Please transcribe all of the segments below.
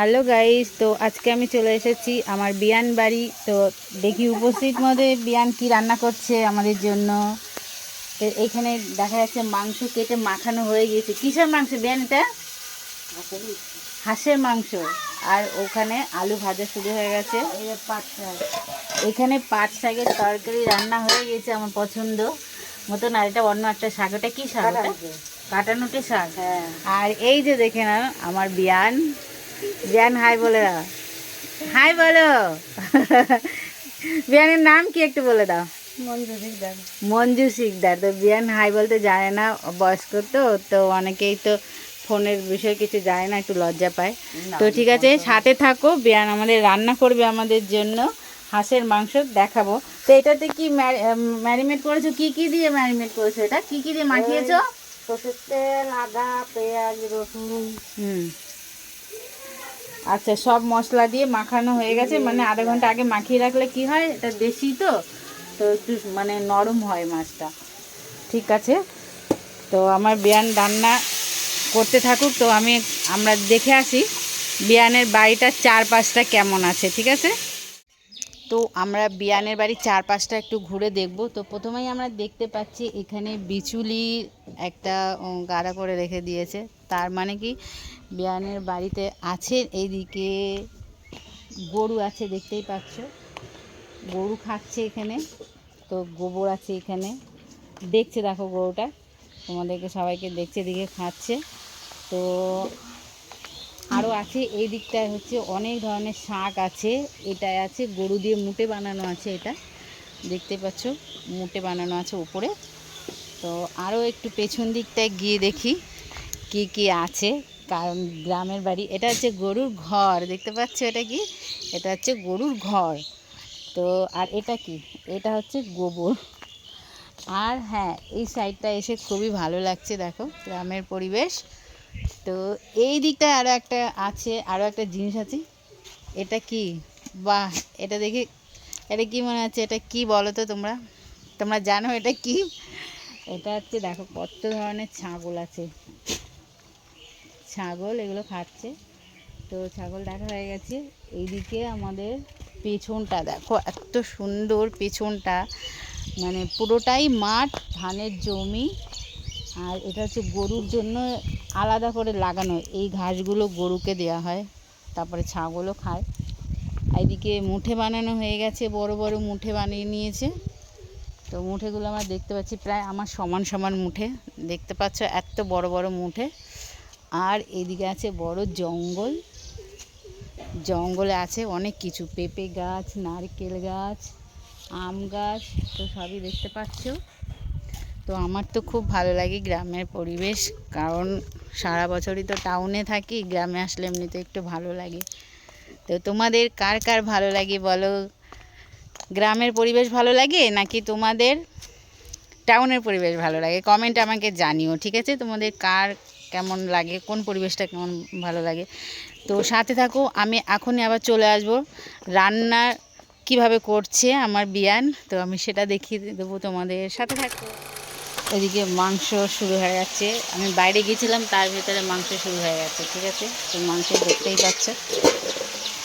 Hello guys তো আজকে আমি চলে এসেছি আমার বিয়ান বাড়ি। তো দেখি উপস্থিত মধ্যে বিয়ান কি রান্না করছে আমাদের জন্য। তো এইখানে দেখা যাচ্ছে মাংস কেটে মাখানো হয়ে গিয়েছে। কিসের মাংস বিয়ান এটা? হাঁসের মাংস। আর ওখানে আলু ভাজা শুরু হয়ে গেছে। পাট শাক এখানে পাট শাকের তরকারি রান্না হয়ে গেছে আমার পছন্দ মতন। আর এটা অন্য একটা শাক। ওটা কী শাক। কাটানুটে। শাক। হ্যাঁ। আর এই যে দেখে না আমার বিয়ান। বিয়ান হাই বলে দাও। হাই বলো। বিয়ানের নাম কি একটু বলে দাও? মঞ্জু দিকদার মঞ্জু শিকদার তো বিয়ান হাই বলতে জানে না বয়স্ক তো তো অনেকেই তো ফোনের বিষয়ে কিছু জানে না একটু লজ্জা পায়। তো ঠিক আছে সাথে থাকো বিয়ান আমাদের রান্না করবে আমাদের জন্য। হাঁসের মাংস দেখাবো। তো এটাতে কি ম্যারিনেট করেছ? কি কি দিয়ে ম্যারিনেট করেছ এটা? কি কি দিয়ে মাখিয়েছো? সরষের তেল আদা পেঁয়াজ রসুন। হুম। আচ্ছা সব মশলা দিয়ে মাখানো হয়ে গেছে। মানে আধা ঘণ্টা আগে মাখিয়ে রাখলে কি হয়? এটা দেশি তো? তো একটু মানে নরম হয় মাছটা। ঠিক আছে। তো আমার বিয়ান রান্না করতে থাকুক। তো আমি, আমরা দেখে আসি বিয়ানের বাড়িটার চারপাশটা কেমন আছে, ঠিক আছে? তো আমরা বিয়ানের বাড়ির চারপাশটা একটু ঘুরে দেখব। তো প্রথমেই আমরা দেখতে পাচ্ছি এখানে বিচুলি একটা গাড়া করে রেখে দিয়েছে। তার মানে কি? বিয়ানের বাড়িতে আছে, এইদিকে গরু আছে, দেখতেই পাচ্ছ। গরু খাচ্ছে এখানে, তো গোবর আছে এখানে। দেখছে, দেখো গরুটা। তোমাদেরকে সবাইকে দেখছে, এদিকে খাচ্ছে। তো আরও আছে, এই দিকটায় হচ্ছে অনেক ধরনের শাক আছে, এটায় আছে, গরু দিয়ে মুটে বানানো আছে এটা। দেখতে পাচ্ছ, মুটে বানানো আছে উপরে। তো আরও একটু পেছন দিকটায় গিয়ে দেখি, কি কি আছে। কারণ গ্রামের বাড়ি, এটা হচ্ছে গরুর ঘর, দেখতে পাচ্ছ এটা কি? এটা হচ্ছে গরুর ঘর। তো, আর এটা কি? এটা হচ্ছে গোবর। আর হ্যাঁ এই সাইডটা এসে খুবই ভালো লাগছে, দেখো, গ্রামের পরিবেশ। তো, এই দিকটা আরও একটা আছে আরও একটা জিনিস আছে। এটা কি? বাহ, এটা দেখে, এটা কি মনে হচ্ছে? এটা কি বলো তো তোমরা? তোমরা জানো এটা কি? এটা হচ্ছে, দেখো, কত ধরনের ছাগল আছে। ছাগল, এগুলো খাচ্ছে। তো ছাগল দেখা হয়ে গেছে। এইদিকে আমাদের পেছনটা দেখো, এত সুন্দর পেছনটা। মানে পুরোটাই মাঠ, ধানের জমি। আর এটা হচ্ছে গরুর জন্য আলাদা করে লাগানো। এই ঘাসগুলো গরুকে দেওয়া হয়, তারপরে ছাগলও খায়। এদিকে মুঠে বানানো হয়ে গেছে, বড় বড় মুঠে বানিয়ে নিয়েছে। তো মুঠেগুলো আমরা দেখতে পাচ্ছি, প্রায় আমার সমান সমান মুঠে। দেখতে পাচ্ছ, এত বড় বড় মুঠে। আর এদিকে আছে বড় জঙ্গল। জঙ্গলে আছে অনেক কিছু, পেঁপে গাছ, নারকেল গাছ, আম গাছ, তো সবই দেখতে পাচ্ছ। তো আমার তো খুব ভালো লাগে গ্রামের পরিবেশ, কারণ সারা বছরই তো টাউনে থাকি, গ্রামে আসলে এমনিতে একটু ভালো লাগে। তো তোমাদের কার কার ভালো লাগে বলো? গ্রামের পরিবেশ ভালো লাগে নাকি তোমাদের টাউনের পরিবেশ ভালো লাগে? কমেন্ট আমাকে জানিও, ঠিক আছে? তোমাদের কার কেমন লাগে, কোন পরিবেশটা কেমন ভালো লাগে। তো সাথে থাকো, আমি এখনই আবার চলে আসব। রান্না কীভাবে করছে আমার বিয়ান, তো আমি সেটা দেখিয়ে দেবো তোমাদের। সাথে থাকো। এদিকে মাংস শুরু হয়ে যাচ্ছে আমি বাইরে গিয়েছিলাম, তার ভিতরে মাংস শুরু হয়ে গেছে, ঠিক আছে? তো মাংস দেখতেই পাচ্ছ।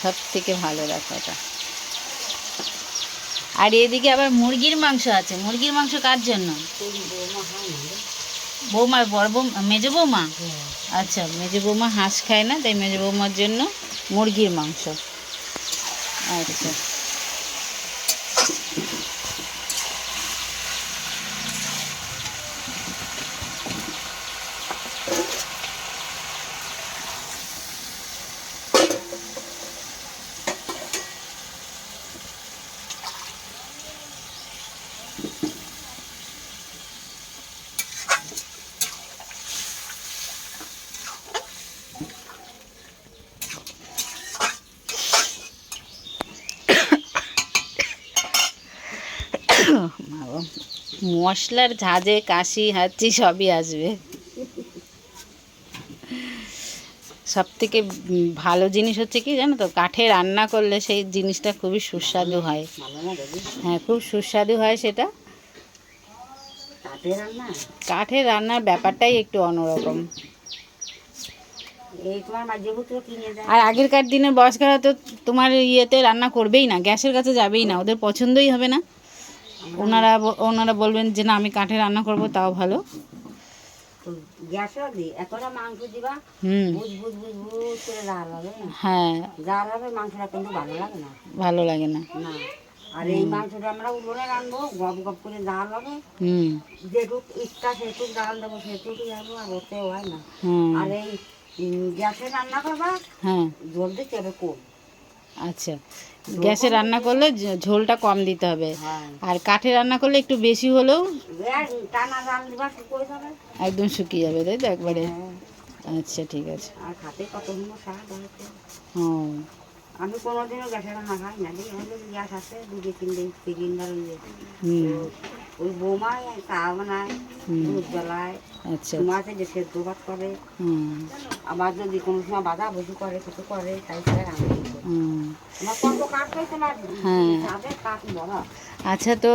সব থেকে ভালো দেখো এটা। আর এদিকে আবার মুরগির মাংস আছে। মুরগির মাংস কার জন্য? বৌমার বড় বৌমা মেজো বৌমা? আচ্ছা মেজো বৌমা হাঁস খায় না তাই মেজো বৌমার জন্য মুরগির মাংস। আচ্ছা। মশলার ঝাঁঝে কাশি হাঁচি সবই আসবে। সব থেকে ভালো জিনিস হচ্ছে কি জানো তো কাঠে রান্না করলে সেই জিনিসটা খুবই সুস্বাদু হয়। হ্যাঁ খুব সুস্বাদু হয় সেটা। কাঠে রান্নার ব্যাপারটাই একটু অন্যরকম। আর আগেরকার দিনের বয়স্করা তো তোমার ইয়েতে রান্না করবেই না গ্যাসের কাছে যাবেই না ওদের পছন্দই হবে না। ওনারা ওনারা বলবেন যে না আমি কাঠে রান্না করব তাও ভালো। গ্যাসও দিই এতটা মাংস দিবা হুম। বুঝ বুঝ বুঝ বুঝ করে হ্যাঁ। ভালো লাগে না। ভালো লাগে না। না। আর এই মাংসটা আমরা উঠোনে রাখব গপ গপ করে জাল হবে। হুম। যেটুক ইচ্ছা সেটুক জাল দেবো সেটুকুই যাব আর ওতে হয় না। আর এই গ্যাসে রান্না করবা হ্যাঁ। জল দিতে হবে কম আচ্ছা গ্যাসে রান্না করলে ঝোলটা কম দিতে হবে। হ্যাঁ। আর কাঠে রান্না করলে একটু বেশি হলেও একদম শুকিয়ে যাবে তাই তো একবারে? হ্যাঁ, আচ্ছা ঠিক আছে। ও আমি কোনোদিনও গ্যাসে রান্না খাই না দেখি আমাদের গ্যাস আছে দুটো তিনটে সিলিন্ডার হুম। ওই বৌমাই চা বানায়। দুধ জ্বালায় আচ্ছা মাঝে যে সেদ্ধ ভাত করে আবার যদি কোনো সময় বাধা বসি করে কিছু করে তাই আমি আমার কত কাঠ পেয়েছে না হ্যাঁ। তাদের কাঠ বড় আচ্ছা তো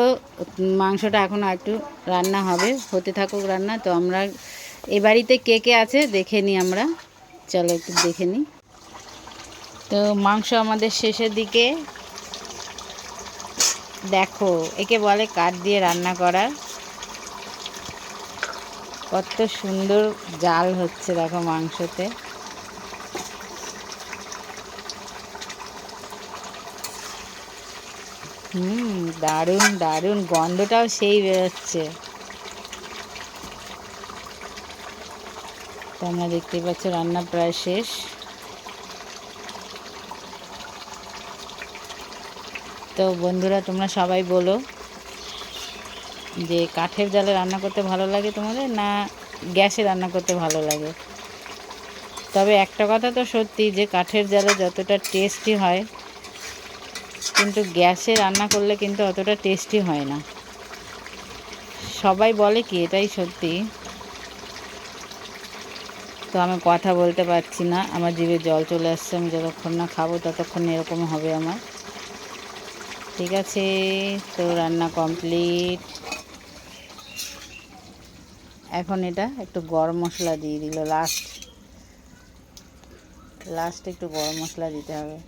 মাংসটা এখনও একটু রান্না হবে হতে থাকুক রান্না তো আমরা এ বাড়িতে কে কে আছে দেখে নিই আমরা। চলো একটু দেখে নিই। তো মাংস আমাদের শেষের দিকে। দেখো, একে বলে কাঠ দিয়ে রান্না করা। কত সুন্দর জাল হচ্ছে দেখো মাংসতে। হুম, দারুণ দারুণ। গন্ধটাও সেই বেরোচ্ছে। তোমরা দেখতেই পাচ্ছ রান্না প্রায় শেষ। তো বন্ধুরা, তোমরা সবাই বলো যে কাঠের জালে রান্না করতে ভালো লাগে তোমাদের না গ্যাসে রান্না করতে ভালো লাগে? তবে একটা কথা তো সত্যি, যে কাঠের জালে যতটা টেস্টি হয়, কিন্তু গ্যাসে রান্না করলে কিন্তু অতটা টেস্টি হয় না। সবাই বলে কি, এটাই সত্যি। তো আমি কথা বলতে পারছি না, আমার জিভে জল চলে আসছে, আমি যতক্ষণ না খাব ততক্ষণ এরকম হবে আমার। ঠিক আছে? তো রান্না কমপ্লিট এখন এটা একটু গরম মশলা দিয়ে দিল লাস্ট লাস্ট একটু গরম মশলা দিতে হবে।